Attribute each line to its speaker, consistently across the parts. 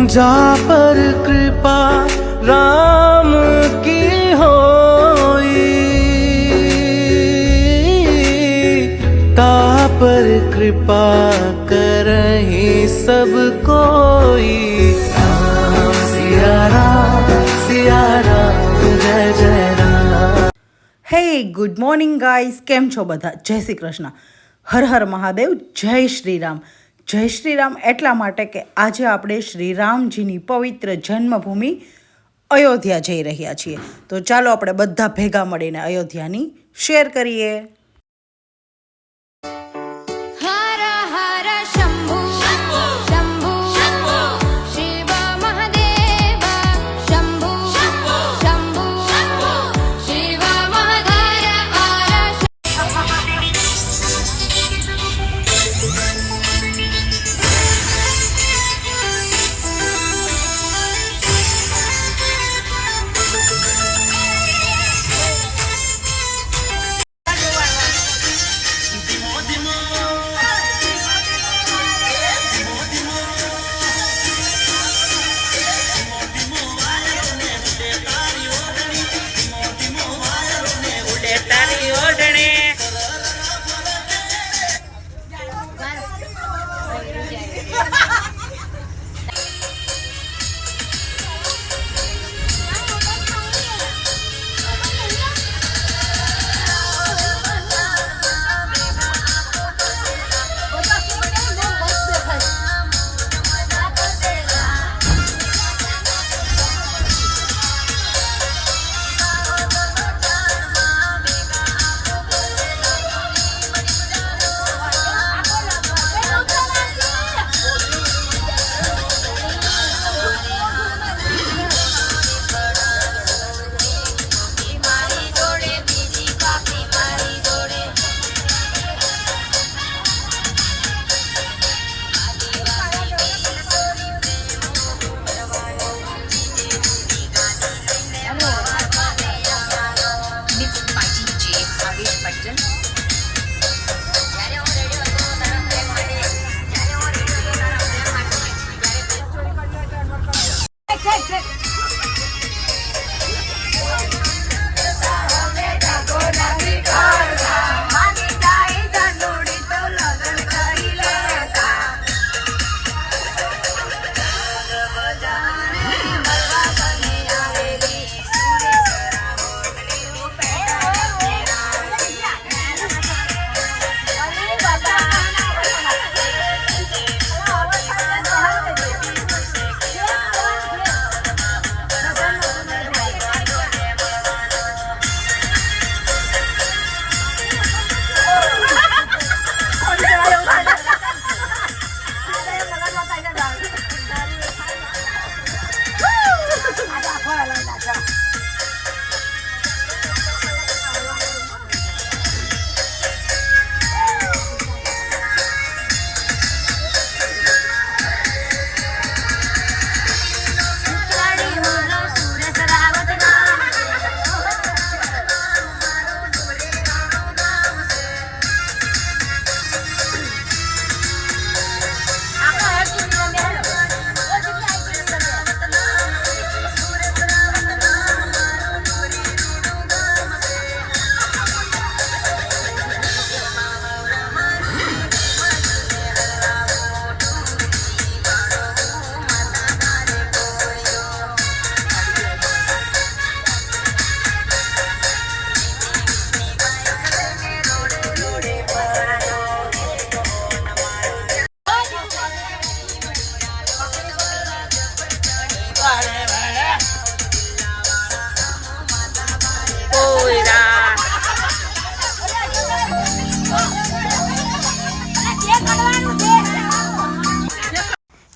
Speaker 1: जा पर कृपा राम की होई ता पर कृपा करही सब कोई राम सिया राम सिया राम जय जय राम
Speaker 2: હે ગુડ મોર્નિંગ ગાઈસ કેમ છો બધા જય શ્રી કૃષ્ણ હર હર મહાદેવ જય શ્રી રામ જય શ્રી રામ એટલા માટે કે આજે આપણે શ્રી રામજીની પવિત્ર જન્મભૂમિ અયોધ્યા જઈ રહ્યા છીએ. તો ચાલો આપણે બધા ભેગા મળીને અયોધ્યાની શેર કરીએ.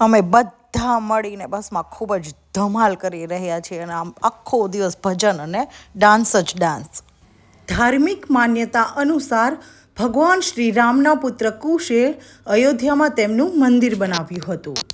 Speaker 2: અમે બધા મળીને બસમાં ખૂબ જ ધમાલ કરી રહ્યા છીએ અને આમ આખો દિવસ ભજન અને ડાન્સ જ ડાન્સ ધાર્મિક માન્યતા અનુસાર ભગવાન શ્રી રામના પુત્ર કુશે અયોધ્યામાં તેમનું મંદિર બનાવ્યું હતું.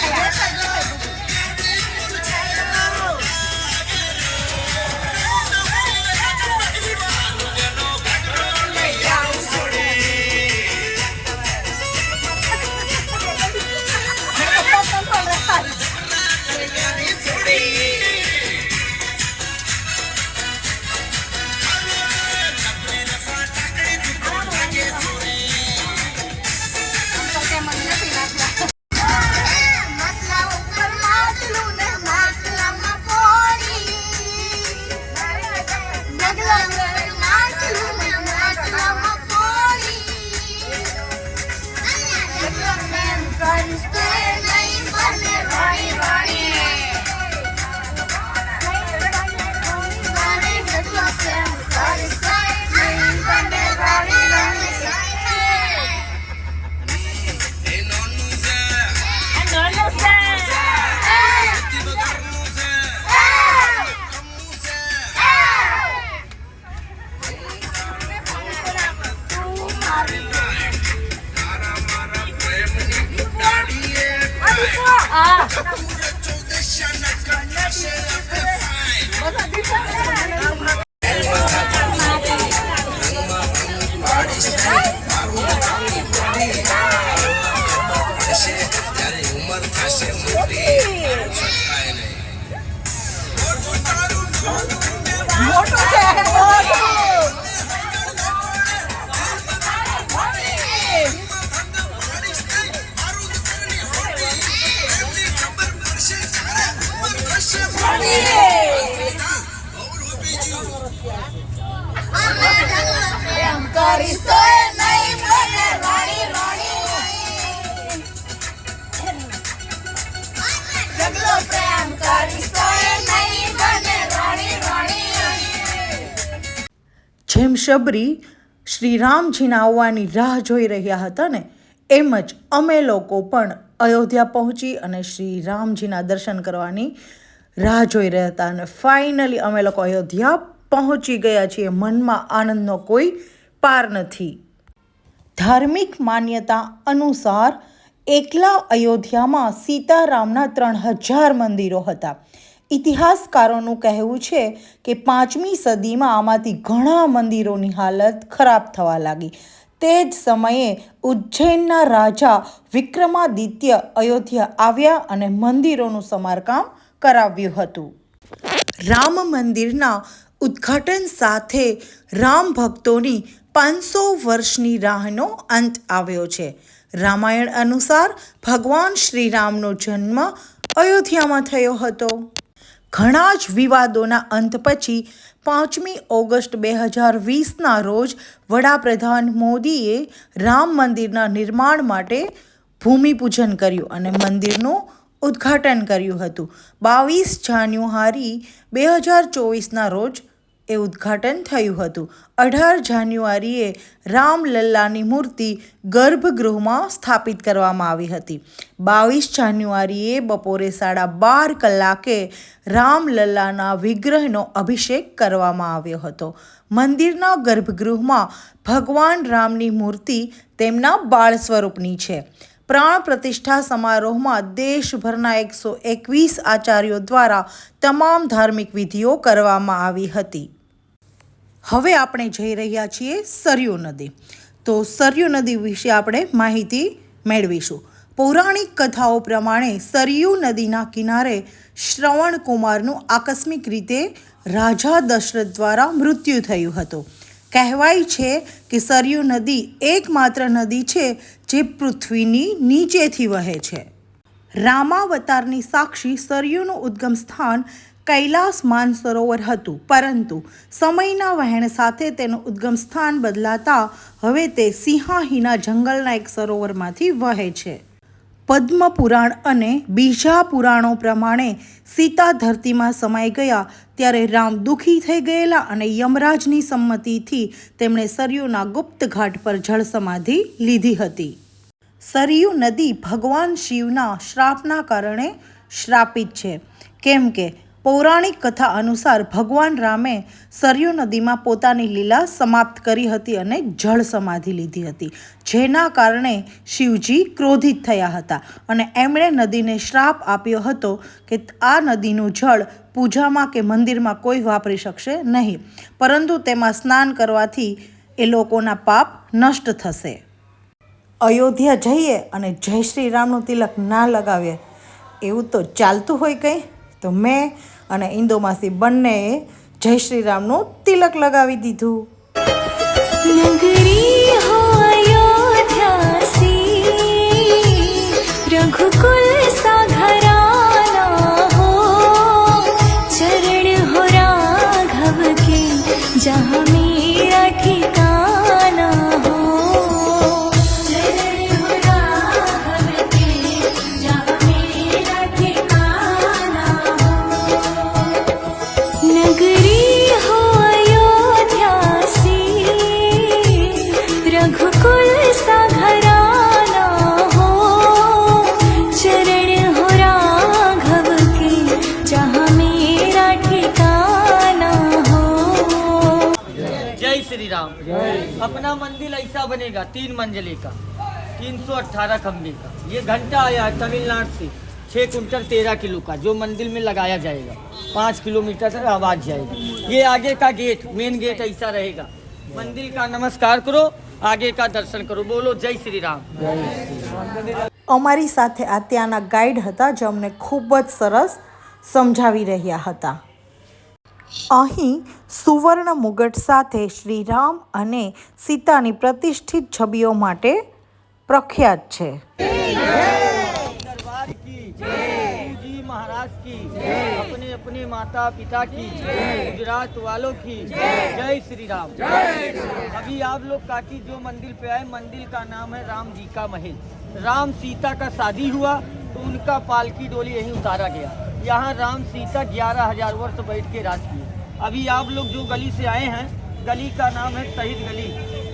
Speaker 2: જેમ શબરી શ્રીરામજીના આવવાની રાહ જોઈ રહ્યા હતા ને, એમ જ અમે લોકો પણ અયોધ્યા પહોંચી અને શ્રી રામજીના દર્શન કરવાની રાહ જોઈ રહ્યા હતા અને ફાઇનલી અમે લોકો અયોધ્યા પહોંચી ગયા છીએ. મનમાં આનંદનો કોઈ પાર નથી. ધાર્મિક માન્યતા અનુસાર એકલા અયોધ્યામાં સીતારામના ત્રણ હજાર મંદિરો હતા. ઇતિહાસકારોનું કહેવું છે કે પાંચમી સદીમાં આમાંથી ઘણા મંદિરોની હાલત ખરાબ થવા લાગી. તે જ સમયે ઉજ્જૈનના રાજા વિક્રમાદિત્ય અયોધ્યા આવ્યા અને મંદિરોનું સમારકામ કરાવ્યું હતું. રામ મંદિરના ઉદ્ઘાટન સાથે રામ ભક્તોની પાંચસો વર્ષની રાહનો અંત આવ્યો છે. રામાયણ અનુસાર ભગવાન શ્રીરામનો જન્મ અયોધ્યામાં થયો હતો. ઘણા જ વિવાદોના અંત પછી પાંચમી ઓગસ્ટ બે હજાર વીસના રોજ વડાપ્રધાન મોદીએ રામ મંદિરના નિર્માણ માટે ભૂમિપૂજન કર્યું અને મંદિરનું ઉદ્ઘાટન કર્યું હતું. બાવીસ જાન્યુઆરી બે હજાર ચોવીસના રોજ એ ઉદ્ઘાટન થયું હતું. અઢાર જાન્યુઆરીએ રામલલ્લાની મૂર્તિ ગર્ભગૃહમાં સ્થાપિત કરવામાં આવી હતી. બાવીસ જાન્યુઆરીએ બપોરે સાડા બાર કલાકે રામલલ્લાના વિગ્રહનો અભિષેક કરવામાં આવ્યો હતો. મંદિરના ગર્ભગૃહમાં ભગવાન રામની મૂર્તિ તેમના બાળ સ્વરૂપની છે. પ્રાણ પ્રતિષ્ઠા સમારોહમાં દેશભરના એકસો એકવીસ આચાર્યો દ્વારા તમામ ધાર્મિક વિધિઓ કરવામાં આવી હતી. હવે આપણે જઈ રહ્યા છીએ સરયુ નદી. તો સરયુ નદી વિશે આપણે માહિતી મેળવીશું. પૌરાણિક કથાઓ પ્રમાણે સરયુ નદીના કિનારે શ્રવણ કુમારનું આકસ્મિક રીતે રાજા દશરથ દ્વારા મૃત્યુ થયું હતું. કહેવાય છે કે સરયુ નદી એકમાત્ર નદી છે જે પૃથ્વીની નીચેથી વહે છે. રામાવતારની સાક્ષી સરયુનું ઉદ્ગમ સ્થાન કૈલાસ માનસરોવર હતું. પરંતુ સમયના વહેણ સાથે તેનું ઉદ્ગમ સ્થાન બદલાતા હવે તે સિંહાહીના જંગલના એક સરોવરમાંથી વહે છે. પદ્મ પુરાણ અને બીજા પુરાણો પ્રમાણે સીતા ધરતીમાં સમાઈ ગયા ત્યારે રામ દુઃખી થઈ ગયેલા અને યમરાજની સંમતિથી તેમણે સરયુના ગુપ્ત ઘાટ પર જળ સમાધિ લીધી હતી. સરયુ નદી ભગવાન શિવના શ્રાપના કારણે શ્રાપિત છે. કેમ કે પૌરાણિક કથા અનુસાર ભગવાન રામે સરયુ નદીમાં પોતાની લીલા સમાપ્ત કરી હતી અને જળ સમાધિ લીધી હતી, જેના કારણે શિવજી ક્રોધિત થયા હતા અને એમણે નદીને શ્રાપ આપ્યો હતો કે આ નદીનું જળ પૂજામાં કે મંદિરમાં કોઈ વાપરી શકશે નહીં, પરંતુ તેમાં સ્નાન કરવાથી એ લોકોના પાપ નષ્ટ થશે. અયોધ્યા જઈએ અને જય શ્રી રામનું તિલક ના લગાવીએ, એવું તો ચાલતું હોય કંઈ? તો મેં અને ઇન્દોમાસી બંનેએ જય શ્રી રામનું તિલક લગાવી દીધું.
Speaker 3: રઘુકુલ बनेगा तीन मंजिले का 318 खम्भे का ये घंटा आया है तमिलनाडु से छः कुंटल तेरह किलो का जो मंदिर में लगाया जाएगा पाँच किलोमीटर तक आवाज जाएगी ये आगे का गेट मेन गेट ऐसा रहेगा मंदिर का नमस्कार करो आगे का दर्शन करो बोलो जय श्री राम
Speaker 2: અમારી સાથે આ ત્યાંના ગાઈડ હતા જે અમને ખૂબ જ સરસ સમજાવી રહ્યા હતા અહીં સુવર્ણ મુગટ સાથે શ્રીરામ અને સીતાની પ્રતિષ્ઠિત છબીઓ માટે પ્રખ્યાત છે
Speaker 3: दरबार की गुरु जी महाराज की अपने अपने माता पिता की गुजरात वालों की जय श्री राम अभी आप लोग काकी जो मंदिर पे आए मंदिर का नाम है राम जी का महल राम सीता का शादी हुआ तो उनका पालकी डोली यहीं उतारा गया यहाँ राम सीता ग्यारह हजार वर्ष बैठ के राज किए अभी आप लोग जो गली से आए हैं गली का नाम है शहीद गली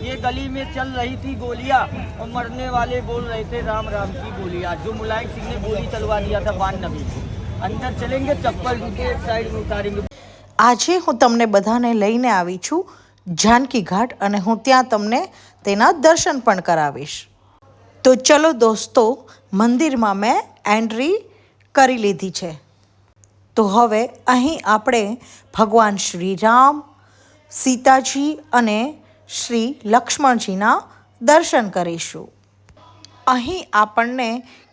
Speaker 3: ये गली में चल रही थी गोलियां और मरने वाले बोल रहे थे राम राम की गोलियां जो मुलायम सिंह ने गोली चलवा दिया था बान नबी को अंदर चलेंगे चप्पल जूते एक साइड में उतारेंगे
Speaker 2: આજે હું તમને બધાને લઈને આવી છું જાનકી ઘાટ અને હું ત્યાં તમને તેના દર્શન પણ કરાવીશ તો ચલો દોસ્તો મંદિરમાં મેં એન્ટ્રી કરી લીધી છે તો હવે અહીં આપણે ભગવાન શ્રી રામ સીતાજી અને શ્રી લક્ષ્મણજીના દર્શન કરીશું અહીં આપણને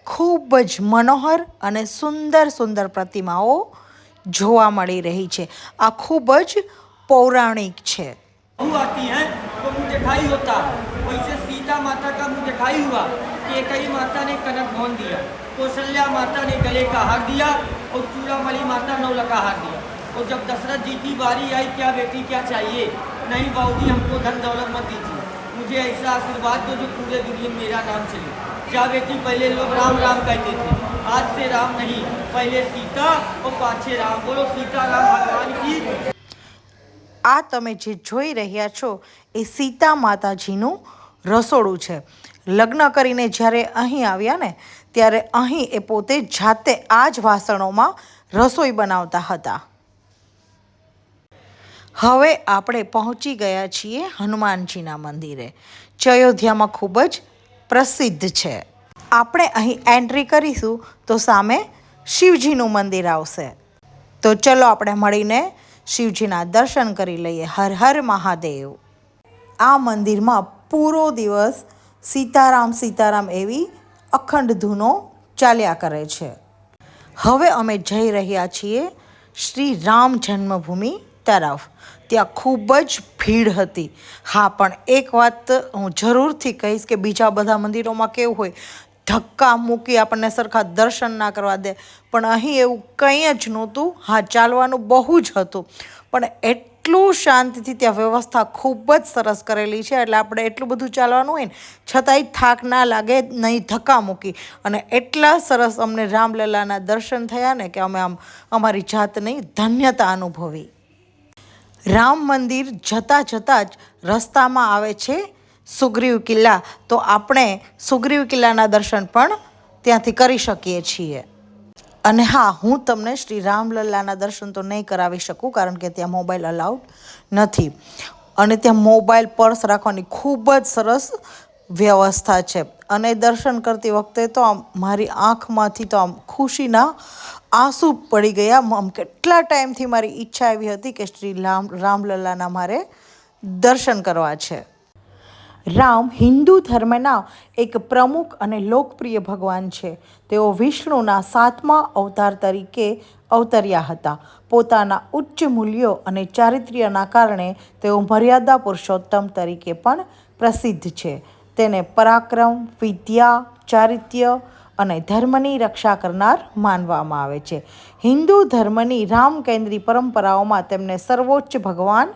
Speaker 2: ખૂબ જ મનોહર અને સુંદર સુંદર પ્રતિમાઓ જોવા મળી રહી છે આ ખૂબ જ પૌરાણિક છે
Speaker 3: बहू आती है तो मुंह दिखाई होता वैसे सीता माता का मुंह दिखाई हुआ कि कई माता ने कनक भवन दिया कौशल्या माता ने गले का हार दिया और चूड़ामणि माता नौला का हार दिया और जब दशरथ जी की बारी आई क्या बेटी क्या चाहिए नहीं बाबूजी हमको धन दौलत मत दीजिए मुझे ऐसा आशीर्वाद दो जो पूरे दुनिया में मेरा नाम चले क्या बेटी पहले लोग राम राम कहते थे आज से राम नहीं पहले सीता और पाछे राम बोलो सीता राम भगवान की
Speaker 2: આ તમે જે જોઈ રહ્યા છો એ સીતા માતાજીનું રસોડું છે લગ્ન કરીને જ્યારે અહીં આવ્યા ને ત્યારે અહીં એ પોતે જાતે આ જ વાસણોમાં રસોઈ બનાવતા હતા. હવે આપણે પહોંચી ગયા છીએ હનુમાનજીના મંદિરે. ચયોધ્યામાં ખૂબ જ પ્રસિદ્ધ છે. આપણે અહીં એન્ટ્રી કરીશું તો સામે શિવજીનું મંદિર આવશે. તો ચલો આપણે મળીને શિવજીના દર્શન કરી લઈએ. હર હર મહાદેવ. આ મંદિરમાં પૂરો દિવસ સીતારામ સીતારામ એવી અખંડ ધૂનો ચાલ્યા કરે છે. હવે અમે જઈ રહ્યા છીએ શ્રી રામ જન્મભૂમિ તરફ. ત્યાં ખૂબ જ ભીડ હતી. હા, પણ એક વાત હું જરૂરથી કહીશ કે બીજા બધા મંદિરોમાં કેવું હોય, ધક્કા મૂકી આપણને સરખા દર્શન ના કરવા દે. પણ અહીં એવું કંઈ જ નહોતું. હા, ચાલવાનું બહુ જ હતું. પણ એટલું શાંતિથી ત્યાં વ્યવસ્થા ખૂબ જ સરસ કરેલી છે. એટલે આપણે એટલું બધું ચાલવાનું હોય ને, છતાંય થાક ના લાગે, નહીં ધક્કા મૂકી. અને એટલા સરસ અમને રામલલાના દર્શન થયા ને કે અમે આમ અમારી જાતની ધન્યતા અનુભવી. રામ મંદિર જતાં જતાં જ રસ્તામાં આવે છે સુગ્રીવ કિલ્લા. તો આપણે સુગ્રીવ કિલ્લાના દર્શન પણ ત્યાંથી કરી શકીએ છીએ. અને હા, હું તમને શ્રી રામલલ્લાના દર્શન તો નહીં કરાવી શકું, કારણ કે ત્યાં મોબાઈલ અલાઉડ નથી. અને ત્યાં મોબાઈલ પર્સ રાખવાની ખૂબ જ સરસ વ્યવસ્થા છે. અને દર્શન કરતી વખતે તો આમ મારી આંખમાંથી તો આમ ખુશીના આંસુ પડી ગયા. આમ કેટલા ટાઈમથી મારી ઈચ્છા એવી હતી કે શ્રી રામ રામલલ્લાના મારે દર્શન કરવા છે. રામ હિન્દુ ધર્મના એક પ્રમુખ અને લોકપ્રિય ભગવાન છે. તેઓ વિષ્ણુના સાતમા અવતાર તરીકે અવતર્યા હતા. પોતાના ઉચ્ચ મૂલ્યો અને ચારિત્ર્યના કારણે તેઓ મર્યાદા પુરુષોત્તમ તરીકે પણ પ્રસિદ્ધ છે. તેને પરાક્રમ, વિદ્યા, ચારિત્ર્ય અને ધર્મની રક્ષા કરનાર માનવામાં આવે છે. હિન્દુ ધર્મની રામકેન્દ્રી પરંપરાઓમાં તેમને સર્વોચ્ચ ભગવાન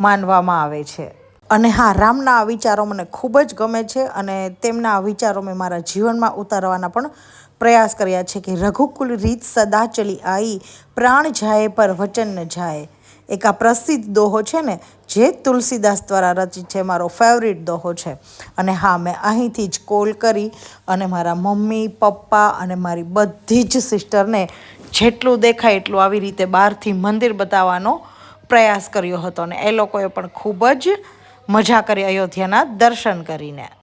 Speaker 2: માનવામાં આવે છે. અને હા, રામના આ વિચારો મને ખૂબ જ ગમે છે અને તેમના આ વિચારો મેં મારા જીવનમાં ઉતારવાના પણ પ્રયાસ કર્યા છે કે રઘુકુલ રીત સદા ચલી આવી પ્રાણ જાય પર વચન ન જાય. એક આ પ્રસિદ્ધ દોહો છે ને, જે તુલસીદાસ દ્વારા રચિત છે, મારો ફેવરિટ દોહો છે. અને હા, મેં અહીંથી જ કોલ કરી અને મારા મમ્મી, પપ્પા અને મારી બધી જ સિસ્ટરને જેટલું દેખાય એટલું આવી રીતે બહારથી મંદિર બતાવવાનો પ્રયાસ કર્યો હતો. અને એ લોકોએ પણ ખૂબ જ મજા કરી અયોધ્યાના દર્શન કરીને.